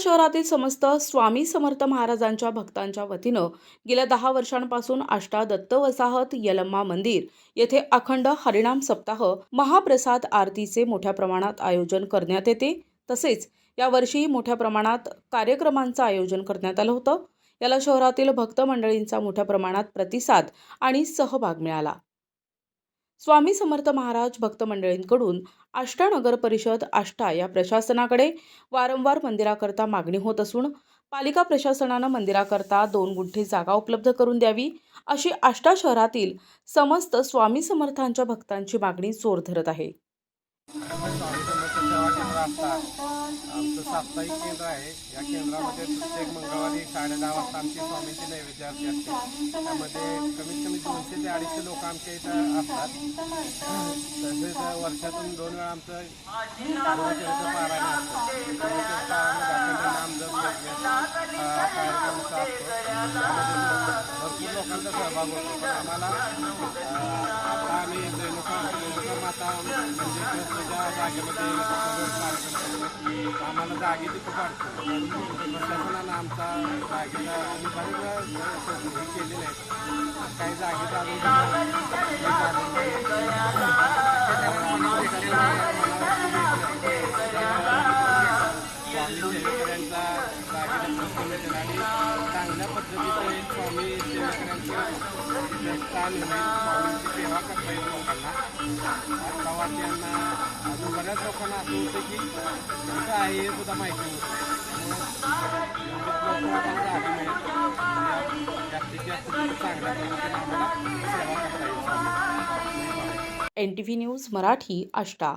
शहरातील समस्त स्वामी समर्थ महाराजांच्या भक्तांच्या वतीनं गेल्या दहा वर्षांपासून आष्टा दत्त वसाहत यलम्मा मंदिर येथे अखंड हरिणाम सप्ताह महाप्रसाद आरतीचे मोठ्या प्रमाणात आयोजन करण्यात येते. तसेच यावर्षीही मोठ्या प्रमाणात कार्यक्रमांचं आयोजन करण्यात आलं होतं. याला शहरातील भक्त मंडळींचा मोठ्या प्रमाणात प्रतिसाद आणि सहभाग मिळाला. स्वामी समर्थ महाराज भक्त मंडळींकडून आष्टा नगर परिषद आष्टा या प्रशासनाकडे वारंवार मंदिराकरता मागणी होत असून पालिका प्रशासनानं मंदिराकरता दोन गुंठे जागा उपलब्ध करून द्यावी अशी आष्टा शहरातील समस्त स्वामी समर्थांच्या भक्तांची मागणी जोर धरत आहे. आमचं साप्ताहिक केंद्र आहे. या केंद्रामध्ये प्रत्येक मंगळवारी साडेदहा वाजता आमची स्वामींची नैवेद्य आरती असते. त्यामध्ये कमीत कमी दोनशे ते अडीचशे लोक आमच्या इथं असतात. तसेच वर्षातून दोन वेळा आमचं गुरुचरित्र पारायण असतं. गुरुचरित्र पारायण नामजप कार्यक्रमचा असतो. भरपूर लोकांचा सहभाग होतो. पण आम्हाला आता आम्ही रेणुका रेणुका माता म्हणजे जागेमध्ये जागेची खूप अडचण प्रशासनानं आमचा जागेला आम्ही बरेच वेळा हे केलेले आहेत काही जागेचा अजून हे झालेलं नाही. स्वामी सेवेकऱ्यांचा जागेला प्रश्न मिळेल आणि चांगल्या पद्धतीचं एक स्वामी सेवेकऱ्यांचं तिथे स्थान मिळेल स्वामींची सेवा करता येईल लोकांना आज प्रवासियांना अजून बऱ्याच लोकांना असं होतं की कसं आहे हे सुद्धा माहिती म्हणजे जास्तीत जास्त चांगल्या N T V news Marathi Ashta.